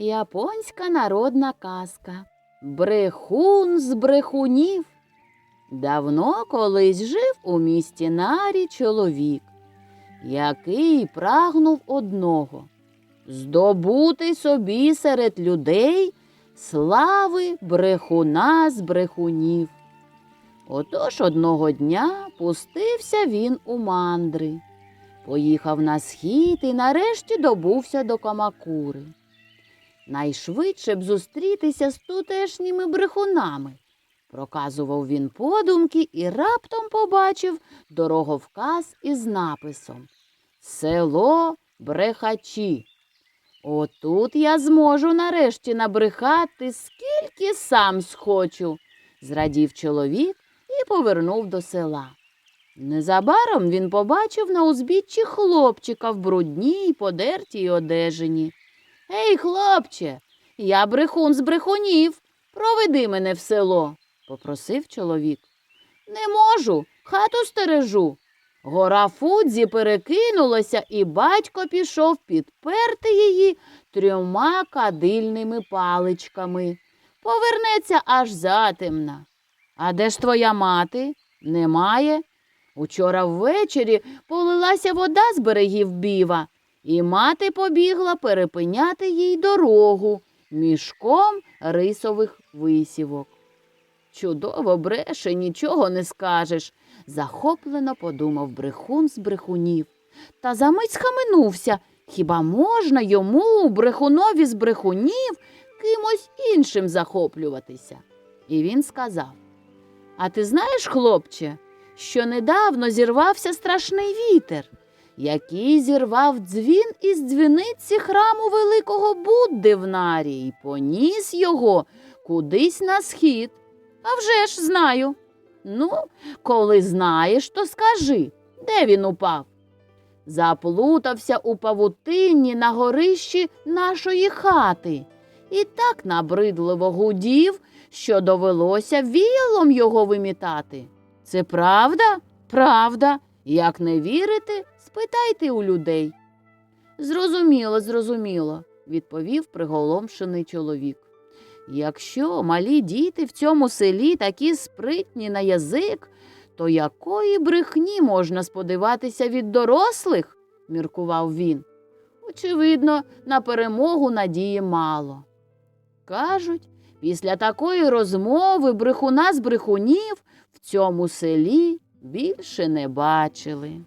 Японська народна казка. Брехун з брехунів. Давно колись жив у місті Нарі чоловік, який прагнув одного здобути собі серед людей слави брехуна з брехунів. Отож одного дня пустився він у мандри, поїхав на схід і нарешті добувся до Камакури. Найшвидше б зустрітися з тутешніми брехунами. Проказував він подумки і раптом побачив дороговказ із написом Село Брехачі. Отут я зможу нарешті набрехати, скільки сам схочу, зрадів чоловік і повернув до села. Незабаром він побачив на узбіччі хлопчика в брудній подертій одежині. Ей, хлопче, я брехун з брехунів. Проведи мене в село, попросив чоловік. Не можу, хату стережу. Гора Фудзі перекинулася, і батько пішов підперти її трьома кадильними паличками. Повернеться аж затемна. А де ж твоя мати? Немає. Учора ввечері полилася вода з берегів біва, і мати побігла перепиняти їй дорогу мішком рисових висівок. Чудово бреше, нічого не скажеш, захоплено подумав брехун з брехунів. Та за мить схаменувся. Хіба можна йому, брехунові з брехунів, кимось іншим захоплюватися? І він сказав: А ти знаєш, хлопче, що недавно зірвався страшний вітер, який зірвав дзвін із дзвіниці храму великого Будди в Нарі і поніс його кудись на схід. А вже ж знаю. Ну, коли знаєш, то скажи, де він упав? Заплутався у павутинні на горищі нашої хати і так набридливо гудів, що довелося віялом його вимітати. Це правда? Правда. Як не вірите, спитайте у людей. Зрозуміло, зрозуміло, відповів приголомшений чоловік. Якщо малі діти в цьому селі такі спритні на язик, то якої брехні можна сподіватися від дорослих? міркував він. Очевидно, на перемогу надії мало. Кажуть, після такої розмови брехуна з брехунів в цьому селі більше не бачили.